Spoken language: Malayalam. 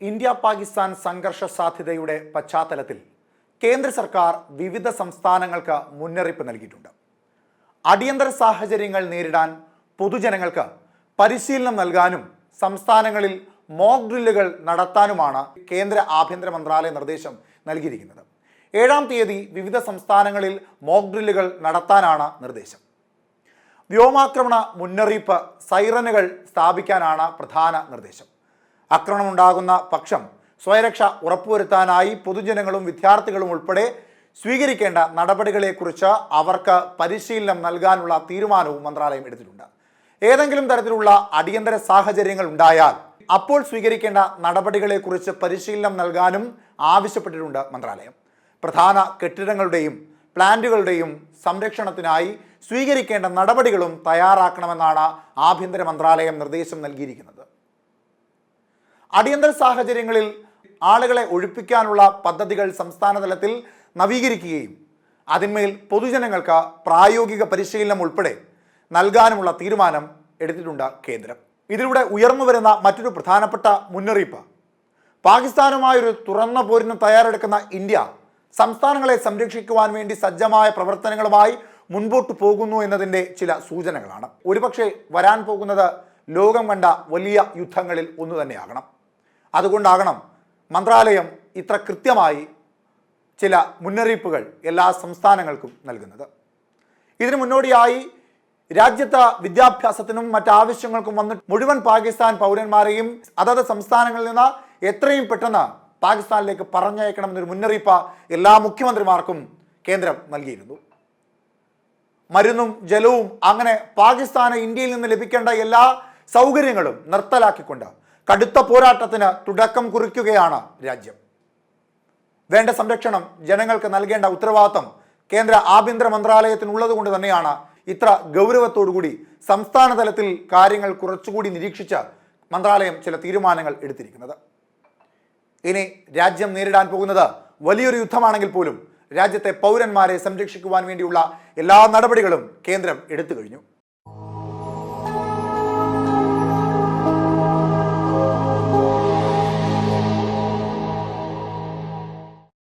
ഇന്ത്യ പാകിസ്ഥാൻ സംഘർഷ സാധ്യതയുടെ പശ്ചാത്തലത്തിൽ കേന്ദ്ര സർക്കാർ വിവിധ സംസ്ഥാനങ്ങൾക്ക് മുന്നറിയിപ്പ് നൽകിയിട്ടുണ്ട്. അടിയന്തര സാഹചര്യങ്ങൾ നേരിടാൻ പൊതുജനങ്ങൾക്ക് പരിശീലനം നൽകാനും സംസ്ഥാനങ്ങളിൽ മോക്ക് ഡ്രില്ലുകൾ നടത്താനുമാണ് കേന്ദ്ര ആഭ്യന്തര മന്ത്രാലയ നിർദ്ദേശം നൽകിയിരിക്കുന്നത്. ഏഴാം തീയതി വിവിധ സംസ്ഥാനങ്ങളിൽ മോക്ക് ഡ്രില്ലുകൾ നടത്താനാണ് നിർദ്ദേശം. വ്യോമാക്രമണ മുന്നറിയിപ്പ് സൈറനുകൾ സ്ഥാപിക്കാനാണ് പ്രധാന നിർദ്ദേശം. ആക്രമണമുണ്ടാകുന്ന പക്ഷം സ്വയരക്ഷ ഉറപ്പുവരുത്താനായി പൊതുജനങ്ങളും വിദ്യാർത്ഥികളും ഉൾപ്പെടെ സ്വീകരിക്കേണ്ട നടപടികളെക്കുറിച്ച് അവർക്ക് പരിശീലനം നൽകാനുള്ള തീരുമാനവും മന്ത്രാലയം എടുത്തിട്ടുണ്ട്. ഏതെങ്കിലും തരത്തിലുള്ള അടിയന്തര സാഹചര്യങ്ങൾ ഉണ്ടായാൽ അപ്പോൾ സ്വീകരിക്കേണ്ട നടപടികളെക്കുറിച്ച് പരിശീലനം നൽകാനും ആവശ്യപ്പെട്ടിട്ടുണ്ട് മന്ത്രാലയം. പ്രധാന കെട്ടിടങ്ങളുടെയും പ്ലാന്റുകളുടെയും സംരക്ഷണത്തിനായി സ്വീകരിക്കേണ്ട നടപടികളും തയ്യാറാക്കണമെന്നാണ് ആഭ്യന്തര മന്ത്രാലയം നിർദ്ദേശം നൽകിയിരിക്കുന്നത്. അടിയന്തര സാഹചര്യങ്ങളിൽ ആളുകളെ ഒഴിപ്പിക്കാനുള്ള പദ്ധതികൾ സംസ്ഥാന തലത്തിൽ നവീകരിക്കുകയും അതിന്മേൽ പൊതുജനങ്ങൾക്ക് പ്രായോഗിക പരിശീലനം ഉൾപ്പെടെ നൽകാനുമുള്ള തീരുമാനം എടുത്തിട്ടുണ്ട് കേന്ദ്രം. ഇതിലൂടെ ഉയർന്നു വരുന്ന മറ്റൊരു പ്രധാനപ്പെട്ട മുന്നറിയിപ്പ്. പാകിസ്ഥാനുമായൊരു തുറന്ന പോരിന് തയ്യാറെടുക്കുന്ന ഇന്ത്യ സംസ്ഥാനങ്ങളെ സംരക്ഷിക്കുവാൻ വേണ്ടി സജ്ജമായ പ്രവർത്തനങ്ങളുമായി മുൻപോട്ട് പോകുന്നു എന്നതിന്റെ ചില സൂചനകളാണ്. ഒരുപക്ഷെ വരാൻ പോകുന്നത് ലോകം കണ്ട വലിയ യുദ്ധങ്ങളിൽ ഒന്നു തന്നെയാകണം. അതുകൊണ്ടാകണം മന്ത്രാലയം ഇത്ര കൃത്യമായി ചില മുന്നറിയിപ്പുകൾ എല്ലാ സംസ്ഥാനങ്ങൾക്കും നൽകുന്നത്. ഇതിനു മുന്നോടിയായി രാജ്യത്തെ വിദ്യാഭ്യാസത്തിനും മറ്റാവശ്യങ്ങൾക്കും വന്ന് മുഴുവൻ പാകിസ്ഥാൻ പൗരന്മാരെയും അതത് സംസ്ഥാനങ്ങളിൽ നിന്ന് എത്രയും പെട്ടെന്ന് പാകിസ്ഥാനിലേക്ക് പറഞ്ഞയക്കണമെന്നൊരു മുന്നറിയിപ്പ് എല്ലാ മുഖ്യമന്ത്രിമാർക്കും കേന്ദ്രം നൽകിയിരുന്നു. മരുന്നും ജലവും അങ്ങനെ പാകിസ്ഥാന് ഇന്ത്യയിൽ നിന്ന് ലഭിക്കേണ്ട എല്ലാ സൗകര്യങ്ങളും നിർത്തലാക്കിക്കൊണ്ട് കടുത്ത പോരാട്ടത്തിന് തുടക്കം കുറിക്കുകയാണ് രാജ്യം. വേണ്ട സംരക്ഷണം ജനങ്ങൾക്ക് നൽകേണ്ട ഉത്തരവാദിത്തം കേന്ദ്ര ആഭ്യന്തര മന്ത്രാലയത്തിനുള്ളത് കൊണ്ട് തന്നെയാണ് ഇത്ര ഗൗരവത്തോടുകൂടി സംസ്ഥാന തലത്തിൽ കാര്യങ്ങൾ കുറച്ചുകൂടി നിരീക്ഷിച്ച് മന്ത്രാലയം ചില തീരുമാനങ്ങൾ എടുത്തിരിക്കുന്നത്. ഇനി രാജ്യം നേരിടാൻ പോകുന്നത് വലിയൊരു യുദ്ധമാണെങ്കിൽ പോലും രാജ്യത്തെ പൗരന്മാരെ സംരക്ഷിക്കുവാൻ വേണ്ടിയുള്ള എല്ലാ നടപടികളും കേന്ദ്രം എടുത്തു കഴിഞ്ഞു.